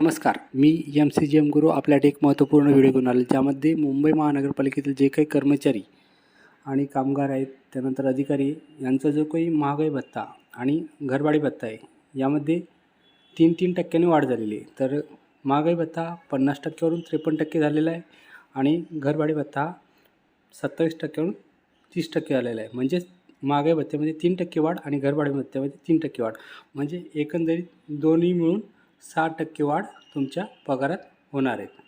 नमस्कार मी M C G M Guru आपल्यासाठी एक महत्त्वपूर्ण व्हिडिओ घेऊन आलो ज्यामध्ये मुंबई महानगरपालिकेतील जे काही कर्मचारी आणि कामगार आहेत त्यानंतर अधिकारी यांचा जो काही महागाई भत्ता आणि घरभाडी भत्ता आहे यामध्ये तीन तीन टक्क्यांनी वाढ झालेली आहे. तर महागाई भत्ता पन्नास टक्क्यावरून त्रेपन्न टक्के झालेला आहे आणि घरभाडी भत्ता सत्तावीस टक्क्यावरून तीस टक्के झालेला आहे. म्हणजेच महागाई भत्त्यामध्ये तीन टक्के वाढ आणि घरभाडी भत्त्यामध्ये तीन टक्के वाढ. म्हणजे एकंदरीत दोन्ही मिळून सहा टक्के वाढ तुमच्या पगारात होणार आहेत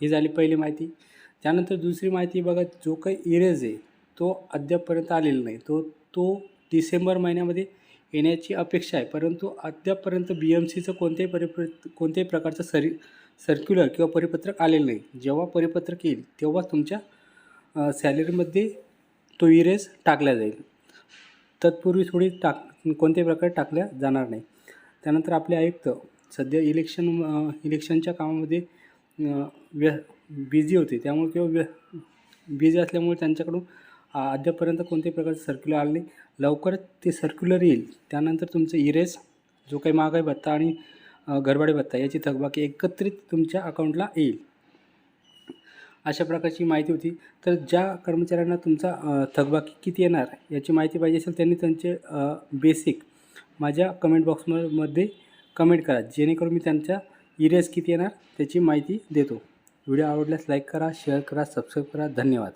ही झाली पहिली माहिती. त्यानंतर दुसरी माहिती बघा जो काही इरेज आहे तो अद्यापपर्यंत आलेला नाही. तो तो डिसेंबर महिन्यामध्ये येण्याची अपेक्षा आहे. परंतु अद्यापपर्यंत बी एम सीचं कोणत्याही परिप्र कोणत्याही प्रकारचं सरी सर्क्युलर किंवा परिपत्रक आलेलं नाही. जेव्हा परिपत्रक येईल तेव्हा तुमच्या सॅलरीमध्ये तो इरेज टाकला जाईल. तत्पूर्वी थोडी टाक कोणत्याही प्रकारे टाकल्या जाणार नाही. त्यानंतर आपले आयुक्त सध्या इलेक्शन इलेक्शनच्या कामामध्ये व्य बिझी होते. त्यामुळे किंवा व्य बिझी असल्यामुळे त्यांच्याकडून अद्यापर्यंत कोणत्याही प्रकारचं सर्क्युलर आले लवकरच ते सर्क्युलर येईल. त्यानंतर तुमचं इरेस जो काही महागाई भत्ता आणि अ, घरभाडे भत्ता याची थकबाकी एकत्रित तुमच्या अकाउंटला येईल. अशा प्रकारची माहिती होती. तर ज्या कर्मचाऱ्यांना तुमचा थकबाकी किती येणार याची माहिती पाहिजे असेल त्यांनी त्यांचे बेसिक माझ्या कमेंट बॉक्समध्ये कमेंट करा जेणेकरून मी त्यांच्या इरेज किती येणार त्याची माहिती देतो. व्हिडिओ आवडल्यास लाईक करा शेअर करा सबस्क्राईब करा. धन्यवाद.